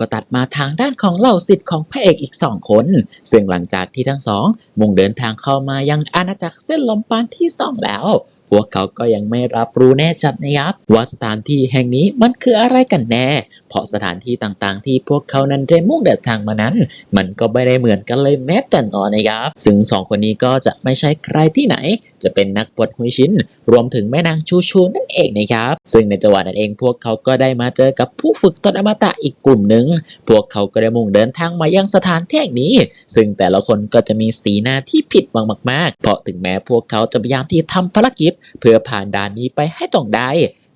ก็ตัดมาทางด้านของเหล่าสิทธิ์ของพระเอกอีกสองคน ซึ่งหลังจากที่ทั้งสองมุ่งเดินทางเข้ามายังอาณาจักรเส้นลมปานที่สองแล้ว พวกเขาก็ยังไม่รับรู้แน่ชัดนะครับว่าสถานที่แห่งนี้มันคืออะไรกันแน่ เพราะสถานที่ต่างๆ ที่พวกเขานั้นได้มุ่งเดินทางมานั้น มันก็ไม่ได้เหมือนกันเลยแม้แต่น้อยนะครับ ซึ่งสองคนนี้ก็จะไม่ใช่ใครที่ไหน จะเป็นนักบวชฮุยชินรวมถึงแม่นางชูชูนั่นเองนะครับ ซึ่งในจังหวะนั้นเองพวกเขาก็ได้มาเจอกับผู้ฝึกตนอมตะอีกกลุ่มหนึ่งพวกเขาก็ได้มุ่งเดินทางมายังสถานที่แห่งนี้ ซึ่งแต่ละคนก็จะมีสีหน้าที่ผิดหวังมากๆ เพราะถึงแม้พวกเขาจะพยายามที่ทำภารกิจเพื่อผ่านด่านนี้ไปให้ตรงได้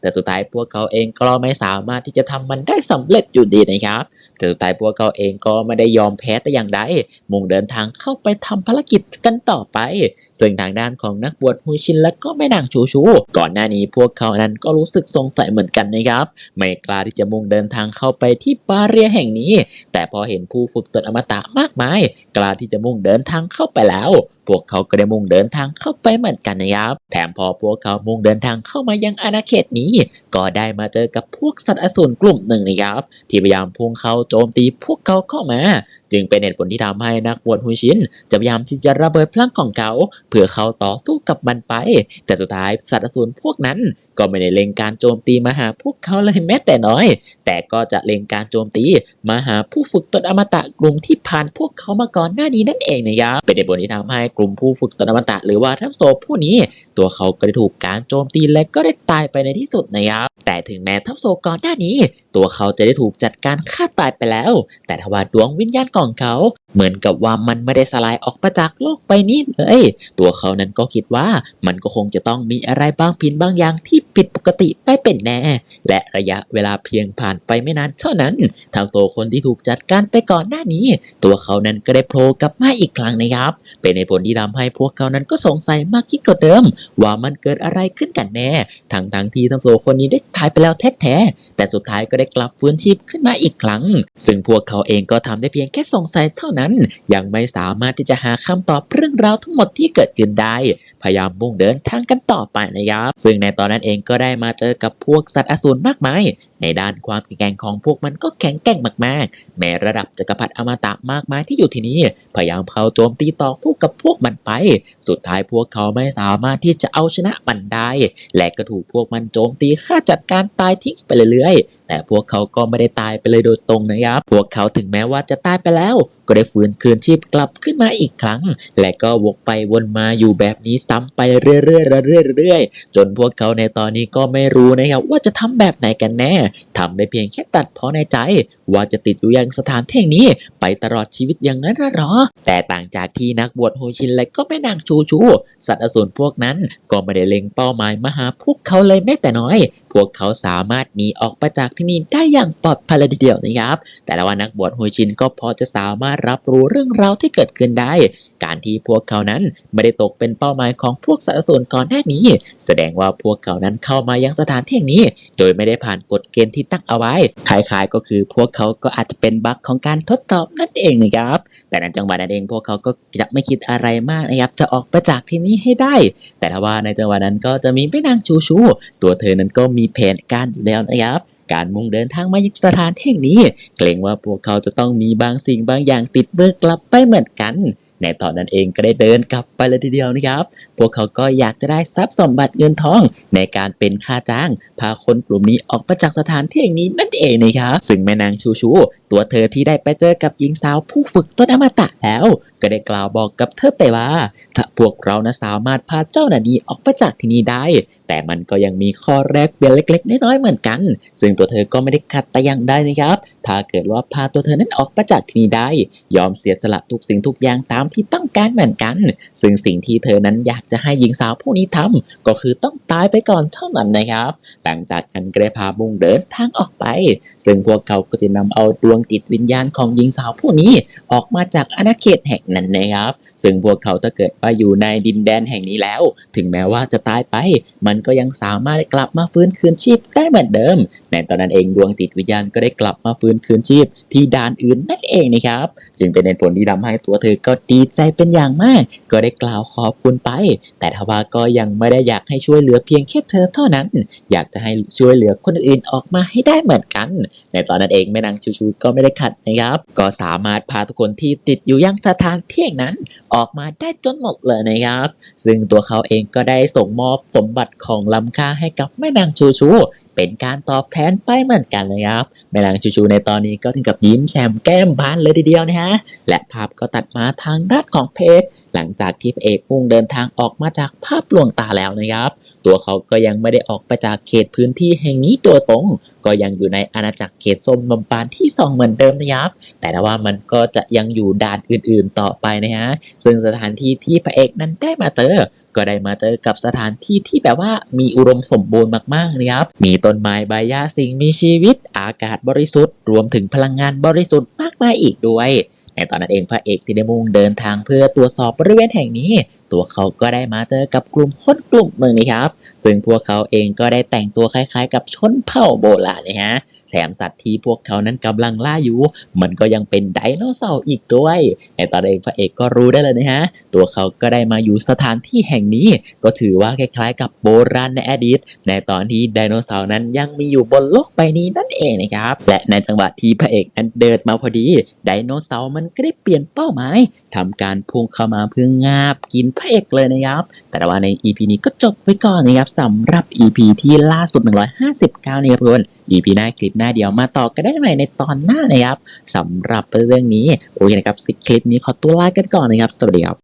แต่สุดท้ายพวกเขาเองก็ไม่สามารถที่จะทำมันได้สำเร็จอยู่ดีนะครับ แต่สุดท้ายพวกเขาเองก็ไม่ได้ยอมแพ้แต่อย่างใด มุ่งเดินทางเข้าไปทำภารกิจกันต่อไป ซึ่งทางด้านของนักบวชฮุยชินและก็แม่นางชูชู ก่อนหน้านี้พวกเขานั้นก็รู้สึกสงสัยเหมือนกันนะครับ ไม่กล้าที่จะมุ่งเดินทางเข้าไปที่บาเรียแห่งนี้ แต่พอเห็นผู้ฝึกตนอมตะมากมาย กล้าที่จะมุ่งเดินทางเข้าไปแล้วพวกเขาก็ได้มุ่งเดินทางเข้าไปเหมือนกันนะครับ แถมพอพวกเขามุ่งเดินทางเข้ามายังอาณาเขตนี้ ก็ได้มาเจอกับพวกสัตว์อสูรกลุ่มหนึ่งนะครับ ที่พยายามพุ่งเข้าโจมตีพวกเขาเข้ามา จึงเป็นเหตุผลที่ทำให้นักบวชฮุยชินจะพยายามที่จะระเบิดพลังของเขา เพื่อเขาต่อสู้กับมันไป แต่สุดท้ายสัตว์อสูรพวกนั้นก็ไม่ได้เล็งการโจมตีมาหาพวกเขาเลยแม้แต่น้อย แต่ก็จะเล็งการโจมตีมาหาผู้ฝึกตนอมตะกลุ่มที่ผ่านพวกเขามาก่อนหน้านี้นั่นเองนะครับเป็นเหตุผลที่ทำให้กลุ่มผู้ฝึกตนอมตะหรือว่าทัพโซผู้นี้ ตัวเขาก็ได้ถูกการโจมตีและก็ได้ตายไปในที่สุดนะครับแต่ถึงแม้ทัพโซก่อนหน้านี้ ตัวเขาจะได้ถูกจัดการฆ่าตายไปแล้ว แต่ทว่าดวงวิญญาณของเขา เหมือนกับว่ามันไม่ได้สลายออกไปจากโลกใบนี้เลย ตัวเขานั้นก็คิดว่ามันก็คงจะต้องมีอะไรบางผิดบางอย่างที่ผิดปกติไปเป็นแน่ และระยะเวลาเพียงผ่านไปไม่นานเท่านั้นทางโตคนที่ถูกจัดการไปก่อนหน้านี้ ตัวเขานั้นก็ได้โผล่กลับมาอีกครั้งนะครับ เป็นในผลที่ทำให้พวกเขานั้นก็สงสัยมากยิ่งกว่าเดิม ว่ามันเกิดอะไรขึ้นกันแน่ทั้งทั้งที่ทั้งโตคนนี้ได้ตายไปแล้วแท้ๆแต่สุดท้ายก็ได้กลับฟื้นชีพขึ้นมาอีกครั้ง ซึ่งพวกเขาเองก็ทำได้เพียงแค่สงสัยเท่านั้น ยังไม่สามารถที่จะหาคำตอบเรื่องราวทั้งหมดที่เกิดขึ้นได้ พยายามมุ่งเดินทางกันต่อไปนะครับ ซึ่งในตอนนั้นเองก็ได้มาเจอกับพวกสัตว์อสูรมากมาย ในด้านความแข็งแกร่งของพวกมันก็แข็งแกร่งมากๆ แม้ระดับจักรพรรดิอมตะมากมายที่อยู่ที่นี่ พยายามเข้าโจมตีต่อสู้กับพวกมันไป สุดท้ายพวกเขาไม่สามารถที่จะเอาชนะมันได้ และก็ถูกพวกมันโจมตีฆ่าจัดการตายทิ้งไปเรื่อยๆ แต่พวพวกเขาก็ไม่ได้ตายไปเลยโดยตรงนะครับ พวกเขาถึงแม้ว่าจะตายไปแล้วก็ได้ฟื้นคืนชีพกลับขึ้นมาอีกครั้ง และก็วกไปวนมาอยู่แบบนี้ซ้ำไปเรื่อยๆเรื่อยๆจนพวกเขาในตอนนี้ก็ไม่รู้นะครับว่าจะทำแบบไหนกันแน่ทำได้เพียงแค่ตัดพอในใจ ว่าจะติดอยู่ยังสถานที่แห่งนี้ ไปตลอดชีวิตอย่างนั้นหรอ แต่ต่างจากที่นักบวชโฮชินและก็แม่นางชูชู สัตว์อสูรพวกนั้นก็ไม่ได้เล็งเป้าหมายมาหาพวกเขาเลยแม้แต่น้อย พวกเขาสามารถหนีออกไปจากที่นี่ได้อย่างปลอดภัยเลยทีเดียวนะครับ แต่ละว่านักบวชโฮชินก็พอจะสามารถารถรับรู้เรื่องราวที่เกิดขึ้นได้ การที่พวกเขานั้นไม่ได้ตกเป็นเป้าหมายของพวกสัตว์อสูรก่อนหน้านี้ แสดงว่าพวกเขานั้นเข้ามายังสถานที่นี้ โดยไม่ได้ผ่านกฎเกณฑ์ที่ตั้งเอาไว้คล้ายๆก็คือพวกเขาก็อาจจะเป็นบั๊กของการทดสอบนั่นเองนะครับ แต่ในจังหวะนั้นเองพวกเขาก็จะไม่คิดอะไรมากนะครับ จะออกไปจากที่นี้ให้ได้ แต่ถ้าว่าในจังหวะนั้นก็จะมีแม่นางชูชู ตัวเธอนั้นก็มีแผนการอยู่แล้วนะครับ การมุ่งเดินทางมายังสถานที่นี้ เกรงว่าพวกเขาจะต้องมีบางสิ่งบางอย่างติดเบอกลับไปเหมือนกัน ในตอนนั้นเองก็ได้เดินกลับไปเลยทีเดียวนะครับ พวกเขาก็อยากจะได้ทรัพย์สมบัติเงินทอง ในการเป็นค่าจ้าง พาคนกลุ่มนี้ออกไปจากสถานที่แห่งนี้นั่นเองนะครับซึ่งแม่นางชูชู ตัวเธอที่ได้ไปเจอกับหญิงสาวผู้ฝึกต้นอมตะแล้ว ก็ได้กล่าวบอกกับเธอไปว่า ถ้าพวกเรานะสามารถพาเจ้าหน้าดีออกไปจากที่นี่ได้ แต่มันก็ยังมีข้อแรกเปลี่ยนเล็ก ๆ น้อยๆเหมือนกัน ซึ่งตัวเธอก็ไม่ได้ขัดแต่อย่างใดนะครับ ถ้าเกิดว่าพาตัวเธอนั้นออกไปจากที่นี่ได้ ยอมเสียสละทุกสิ่งทุกอย่างตามที่ต้องการเหมือนกัน ซึ่งสิ่งที่เธอนั้นอยากจะให้หญิงสาวผู้นี้ทำก็คือต้องตายไปก่อนเท่านั้นนะครับ หลังจากนั้นก็ได้พามุ่งเดินทางออกไป ซึ่งพวกเขาก็จะนำเอาดวงจิตวิญญาณของหญิงสาวผู้นี้ออกมาจากอาณาเขตแห่งนั่นนะครับ ซึ่งพวกเขาถ้าเกิดว่าอยู่ในดินแดนแห่งนี้แล้ว ถึงแม้ว่าจะตายไป มันก็ยังสามารถกลับมาฟื้นคืนชีพได้เหมือนเดิม ในตอนนั้นเองดวงจิตวิญญาณก็ได้กลับมาฟื้นคืนชีพ ที่ด่านอื่นนั่นเองนะครับ จึงเป็นเหตุผลที่ทำให้ตัวเธอก็ดีีใจเป็นอย่างมาก ก็ได้กล่าวขอบคุณไป แต่ทว่าก็ยังไม่ได้อยากให้ช่วยเหลือเพียงแค่เธอเท่านั้น อยากจะให้ช่วยเหลือคนอื่นออกมาให้ได้เหมือนกัน ในตอนนั้นเองแม่นางชูชูก็ไม่ได้ขัดนะครับ ก็สามารถพาทุกคนที่ติดอยู่ยังสถานที่แห่งนั้น ออกมาได้จนหมดเลยนะครับ ซึ่งตัวเขาเองก็ได้ส่งมอบสมบัติของล้ำค่าให้กับแม่นางชูชู เป็นการตอบแทนไปเหมือนกันเลยครับแม่นางชูชูในตอนนี้ก็ถึงกับยิ้มแฉ่มแก้มบานเลยทีเดียวนะฮะ และภาพก็ตัดมาทางด้านของเพจหลังจากที่พระเอกมุ่งเดินทางออกมาจากภาพลวงตาแล้วนะครับ ตัวเขาก็ยังไม่ได้ออกไปจากเขตพื้นที่แห่งนี้ตัวตรง ก็ยังอยู่ในอาณาจักรเขตส้มลำปานที่สองเหมือนเดิมนะครับ แต่ว่ามันก็จะยังอยู่ด่านอื่นๆต่อไปนะฮะ ซึ่งสถานที่ที่พระเอกนั้นได้มาเจอ ก็ได้มาเจอกับสถานที่ที่แบบว่ามีอุดมสมบูรณ์มากๆนะครับมีต้นไม้ใบหญ้าสิ่งมีชีวิต อากาศบริสุทธิ์ รวมถึงพลังงานบริสุทธิ์มากมายอีกด้วยในตอนนั้นเองพระเอกที่ได้มุ่งเดินทางเพื่อตรวจสอบบริเวณแห่งนี้ ตัวเขาก็ได้มาเจอกับกลุ่มคนกลุ่มหนึ่งนะครับ ซึ่งพวกเขาเองก็ได้แต่งตัวคล้ายๆ กับชนเผ่าโบราณนะฮะ แถมสัตว์ที่พวกเขานั้นกำลังล่าอยู่ มันก็ยังเป็นไดโนเสาร์อีกด้วย ในตอนเองพระเอกก็รู้ได้เลยนะฮะ ตัวเขาก็ได้มาอยู่สถานที่แห่งนี้ ก็ถือว่าคล้ายๆ กับโบราณในอดีต ในตอนที่ไดโนเสาร์นั้นยังมีอยู่บนโลกใบนี้นั่นเองนะครับ และในจังหวะที่พระเอกนั้นเดินมาพอดี ไดโนเสาร์มันก็ได้เปลี่ยนเป้าหมายทำการพุ่งเข้ามาเพื่องาบกินพระเอกเลยนะครับ แต่ว่าใน EP นี้ก็จบไว้ก่อนนะครับสำหรับ EP ที่ล่าสุด 159 นะครับทุกคน EP หน้าคลิปหน้าเดียวมาต่อกันได้ใหม่ในตอนหน้านะครับสำหรับเรื่องนี้โอเคนะครับคลิปนี้ขอตัวลากันก่อนนะครับ สวัสดีครับ